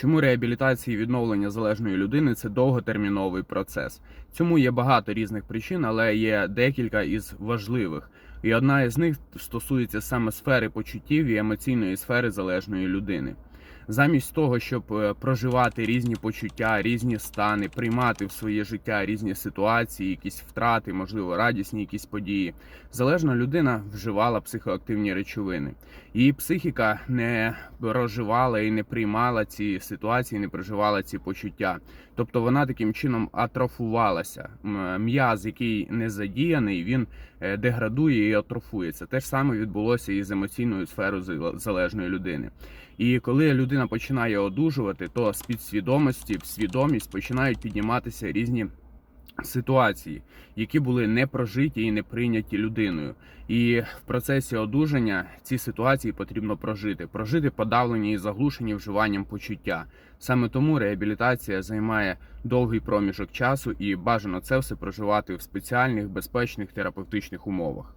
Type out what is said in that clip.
Чому реабілітація і відновлення залежної людини це довготерміновий процес? Цьому є багато різних причин, але є декілька із важливих. І одна із них стосується саме сфери почуттів і емоційної сфери залежної людини. Замість того, щоб е, проживати різні почуття, різні стани, приймати в своє життя різні ситуації, якісь втрати, можливо, радісні якісь події, залежна людина вживала психоактивні речовини. Її психіка не проживала і не приймала ці ситуації, не проживала ці почуття. Тобто вона таким чином атрофувалася. М'яз, який не задіяний, він е, деградує і атрофується. Те ж саме відбулося і з емоційною сферою залежної людини. І коли людина починає одужувати, то з підсвідомості в свідомість починають підніматися різні ситуації, які були не прожиті і не прийняті людиною. І в процесі одужання ці ситуації потрібно прожити, прожити подавлені і заглушені вживанням почуття. Саме тому реабілітація займає довгий проміжок часу і бажано це все проживати в спеціальних безпечних терапевтичних умовах.